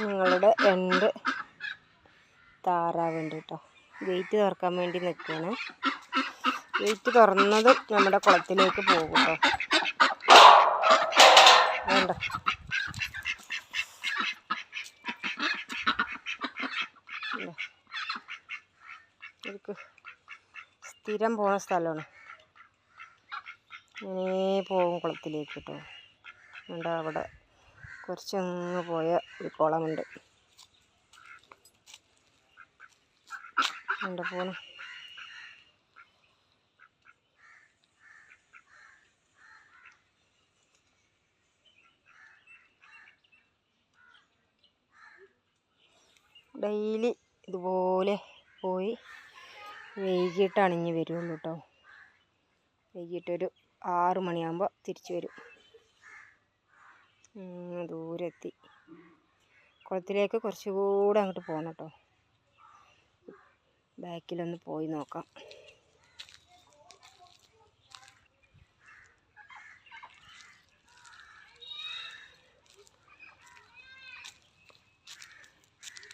നിങ്ങളുടെ രണ്ട് താറാവുണ്ട് കേട്ടോ. ഗേറ്റ് തുറക്കാൻ വേണ്ടി നിൽക്കുകയാണ്. ഗേറ്റ് തുറന്നത് നമ്മുടെ കുളത്തിലേക്ക് പോകും കേട്ടോ. വേണ്ട. സ്ഥിരം പോണ സ്ഥലമാണ്. ഇങ്ങനെ പോകും കുളത്തിലേക്ക് കേട്ടോ. വേണ്ട അവിടെ കുറച്ചങ്ങ് പോയ ഒരു കുളമുണ്ട്. പോണു? ഡെയിലി ഇതുപോലെ പോയി വൈകിട്ടാണ് ഇനി വരുള്ളൂ കേട്ടോ വൈകിട്ടൊരു ആറ് മണിയാകുമ്പോൾ തിരിച്ചു വരും. ഉം, ദൂരെ എത്തി കുളത്തിലേക്ക് കുറച്ചുകൂടെ അങ്ങോട്ട് പോകണം കേട്ടോ ബാക്കിലൊന്ന് പോയി നോക്കാം.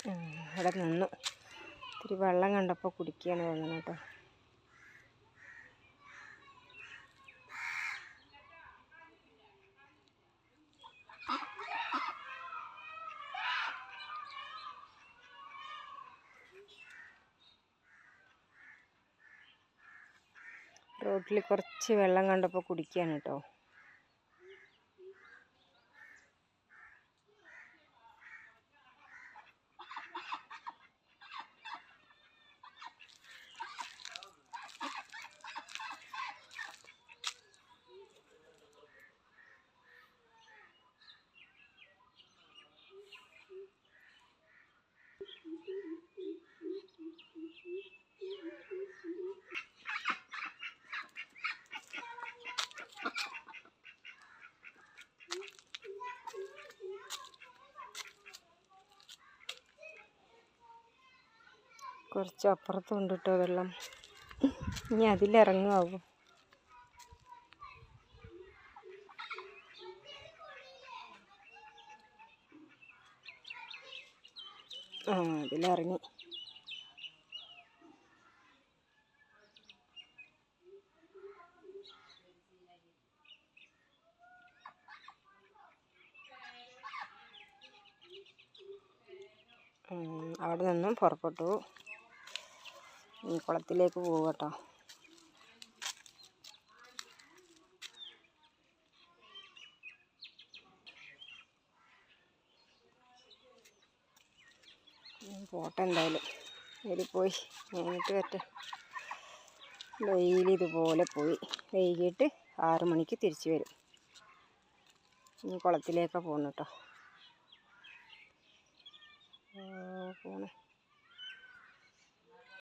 ഉം, ഇവിടെ നിന്നു. ഇത്തിരി വെള്ളം കണ്ടപ്പോൾ കുടിക്കുകയാണ് തോന്നുന്നു കേട്ടോ റോട്ടിൽ കുറച്ച് വെള്ളം കണ്ടപ്പോൾ കുടിക്കുകയാണ് കേട്ടോ. കുറച്ച് അപ്പുറത്തുണ്ട് കേട്ടോ വെള്ളം. ഇനി അതിലിറങ്ങുമാവും ആ അതിലിറങ്ങി. അവിടെ നിന്നും പുറപ്പെട്ടു. ഇനി കുളത്തിലേക്ക് പോകട്ടോ പോട്ടെ എന്തായാലും. ഇതിൽ പോയി കഴിഞ്ഞിട്ട് വരട്ടെ ഡെയിലി ഇതുപോലെ പോയി. വൈകിട്ട് ആറ് മണിക്ക് തിരിച്ചു വരും. ഇനി കുളത്തിലേക്കാണ് പോകുന്നു കേട്ടോ പോണേ.